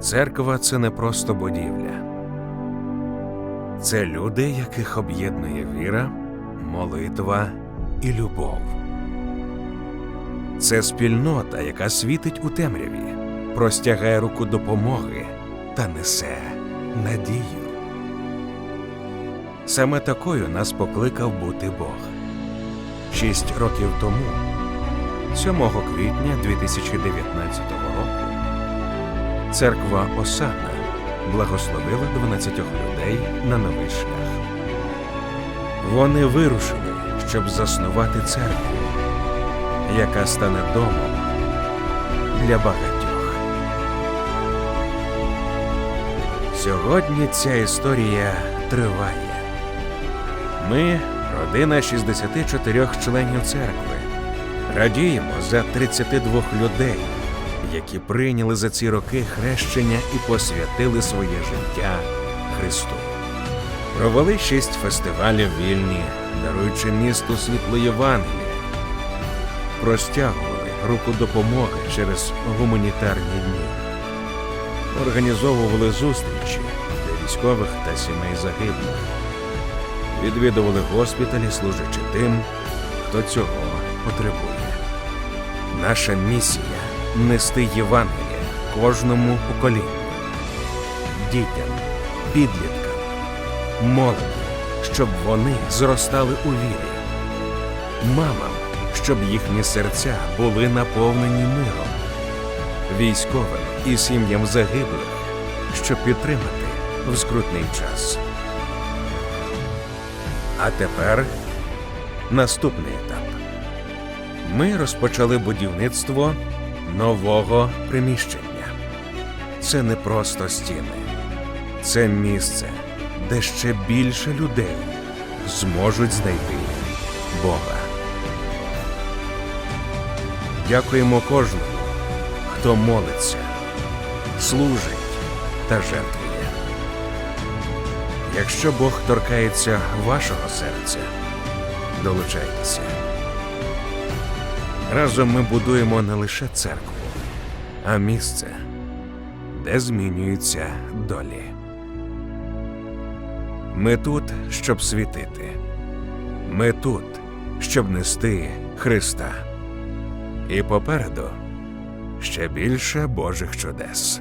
Церква це не просто будівля. Це люди, яких об'єднує віра, молитва і любов. Це спільнота, яка світить у темряві, простягає руку допомоги та несе надію. Саме такою нас покликав бути Бог. Шість років тому, 7 квітня 2019 року, церква Осана благословила 12 людей на новий шлях. Вони вирушили, щоб заснувати церкву, яка стане домом для багатьох. Сьогодні ця історія триває. Ми родина 64 членів церкви. Радіємо за 32 людей, які прийняли за ці роки хрещення і посвятили своє життя Христу. Провели шість фестивалів вільні, даруючи місту світло Євангелія. Простягували руку допомоги через гуманітарні дні. Організовували зустрічі для військових та сімей загиблих. Відвідували госпіталі, служачи тим, хто цього потребує. Наша місія нести Євангеліє кожному поколінню, дітям, підліткам, молоді, щоб вони зростали у вірі, мамам, щоб їхні серця були наповнені миром, військовим і сім'ям загиблих, щоб підтримати в скрутний час. А тепер наступний етап. Ми розпочали будівництво нового приміщення. Це не просто стіни, це місце, де ще більше людей зможуть знайти Бога. Дякуємо кожному, хто молиться, служить та жертвує. Якщо Бог торкається вашого серця, долучайтеся. Разом ми будуємо не лише церкву, а місце, де змінюються долі. Ми тут, щоб світити. Ми тут, щоб нести Христа. І попереду ще більше Божих чудес.